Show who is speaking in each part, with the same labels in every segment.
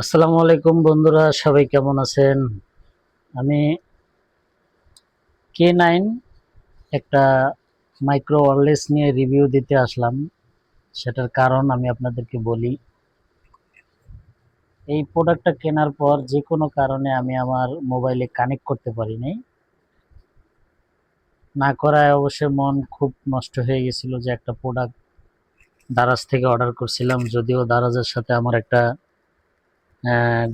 Speaker 1: আসসালামু আলাইকুম বন্ধুরা, সবাই কেমন আছেন? আমি কে নাইন একটা মাইক্রো ওয়ারলেস নিয়ে রিভিউ দিতে আসলাম। সেটার কারণ আমি আপনাদেরকে বলি। এই প্রোডাক্টটা কেনার পর যে কোনো কারণে আমি আমার মোবাইলে কানেক্ট করতে পারিনি। না করায় অবশ্যই মন খুব নষ্ট হয়ে গেছিল যে একটা প্রোডাক্ট দারাজ থেকে অর্ডার করছিলাম, যদিও দারাজের সাথে আমার একটা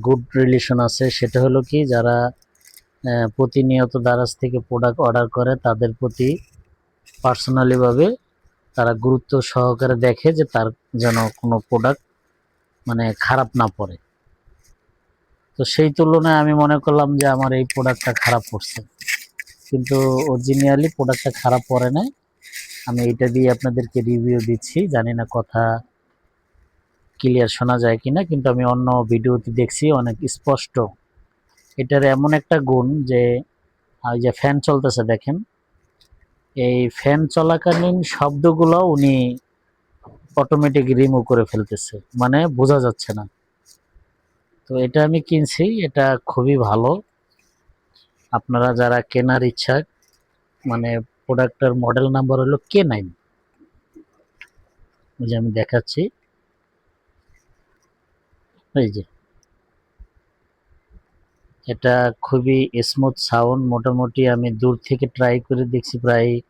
Speaker 1: গুড রিলেশন আছে। সেটা হলো কি, যারা প্রতিনিয়ত দারাজ থেকে প্রোডাক্ট অর্ডার করে, তাদের প্রতি পার্সোনালিভাবে তারা গুরুত্ব সহকারে দেখে যে তার যেন কোনো প্রোডাক্ট মানে খারাপ না পড়ে। তো সেই তুলনায় আমি মনে করলাম যে আমার এই প্রোডাক্টটা খারাপ পড়ছে। কিন্তু অরিজিনালি প্রোডাক্টটা খারাপ পড়ে নাই। আমি এটা দিয়ে আপনাদেরকে রিভিউ দিচ্ছি। জানি না কথা ক্লিয়ার শোনা যায় কিনা, কিন্তু আমি অন্য ভিডিওতে দেখছি অনেক স্পষ্ট। এটার এমন একটা গুণ যে ওই যে ফ্যান চলতেছে দেখেন। এই ফ্যান চলাকালীন শব্দগুলো উনি অটোমেটিক রিমুভ করে ফেলতেছে মানে বোঝা যাচ্ছে না। তো এটা আমি কিনছি, এটা খুবই ভালো। আপনারা যারা কেনার ইচ্ছা মানে প্রোডাক্টের মডেল নাম্বার হলো কে নাইন যে আমি দেখাচ্ছি। এই যে। এটা খুবই স্মুথ সাউন্ড মোটামুটি আমি দূর থেকে ট্রাই করে দেখছি প্রায়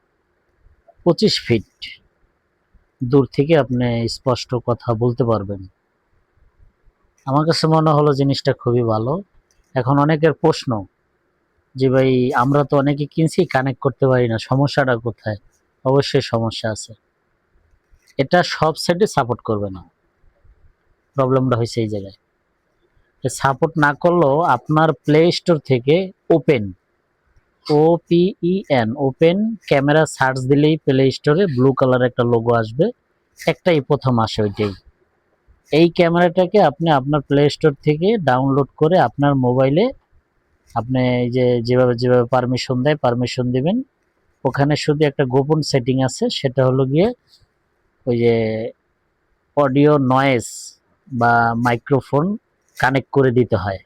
Speaker 1: পঁচিশ ফিট দূর থেকে আপনি স্পষ্ট কথা বলতে পারবেন। আমার কাছে মনে হলো জিনিসটা খুবই ভালো। এখন অনেকের প্রশ্ন যে, ভাই, আমরা তো অনেকে কিনছি কানেক্ট করতে পারি না, সমস্যাটা কোথায়? অবশ্যই সমস্যা আছে। এটা সব সাইডে সাপোর্ট করবে না। প্রবলেমটা হয়েছে এই জায়গায়। সাপোর্ট না করলেও আপনার প্লে স্টোর থেকে ওপেন ও P E N open camera search দিলেই প্লে স্টোরে ব্লু কালার একটা লোগো আসবে। একটাই প্রথম আসে ওইটাই। এই ক্যামেরাটাকে আপনি আপনার প্লে স্টোর থেকে ডাউনলোড করে আপনার মোবাইলে আপনি যে যেভাবে যেভাবে পারমিশন দেয় পারমিশন দিবেন। ওখানে শুধু একটা গোপন সেটিং আছে, সেটা হলো গিয়ে ওই যে অডিও নয়েজ বা মাইক্রোফোন কানেক্ট করে দিতে হয়।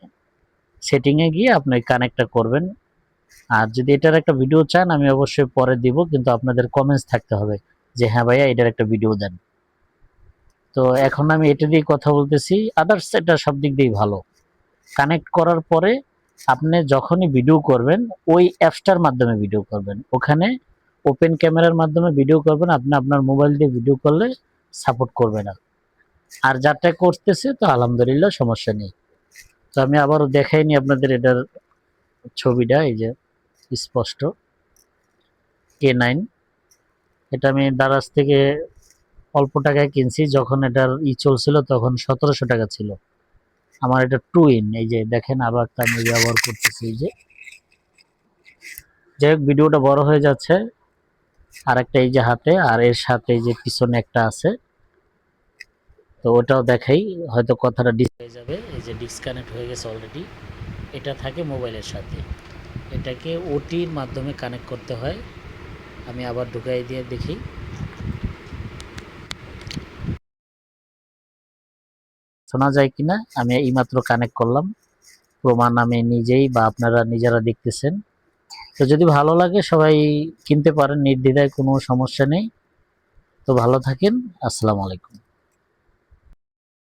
Speaker 1: সেটিংয়ে গিয়ে আপনি কানেক্টটা করবেন। আর যদি এটার একটা ভিডিও চান, আমি অবশ্যই পরে দিব, কিন্তু আপনাদের কমেন্টস থাকতে হবে যে হ্যাঁ ভাইয়া, এটার একটা ভিডিও দেন। তো এখন আমি এটা দিয়ে কথা বলতেছি। আদার্স এটা সব দিক দিয়েই ভালো। কানেক্ট করার পরে আপনি যখনই ভিডিও করবেন, ওই অ্যাপসটার মাধ্যমে ভিডিও করবেন। ওখানে ওপেন ক্যামেরার মাধ্যমে ভিডিও করবেন। আপনি আপনার মোবাইল দিয়ে ভিডিও করলে সাপোর্ট করবে না। আর যারটা করতেছে, তো আলহামদুলিল্লাহ সমস্যা নেই। তো আমি আবারও দেখাইনি আপনাদের এটার ছবিটা, এই যে স্পষ্ট। কে নাইন এটা আমি দারাজ থেকে অল্প টাকায় কিনছি, যখন এটার ই চলছিল তখন সতেরোশো টাকা ছিল। আমার এটা টু ইন এই যে দেখেন আরও একটা আমি ব্যবহার করতেছি, এই যে। যাই হোক, ভিডিওটা বড় হয়ে যাচ্ছে। আর একটা এই যে হাতে, আর এর সাথে এই যে পিছনে একটা আছে। তো ওটাও দেখাই, হয়তো কথাটা ডিস হয়ে যাবে, এই যে ডিসকানেক্ট হয়ে গেছে অলরেডি এটা থাকে মোবাইলের সাথে। এটাকে ওটির মাধ্যমে কানেক্ট করতে হয়। আমি আবার ঢুকাই দিয়ে দেখি। শোনা যায় কিনা? আমি এইমাত্র কানেক্ট করলাম। প্রমাণ আমি নিজেই বা আপনারা নিজেরা দেখতেছেন। তো যদি ভালো লাগে, সবাই কিনতে পারেন, নির্দ্বিধায় কোনো সমস্যা নেই। তো ভালো থাকেন। আসসালামু আলাইকুম।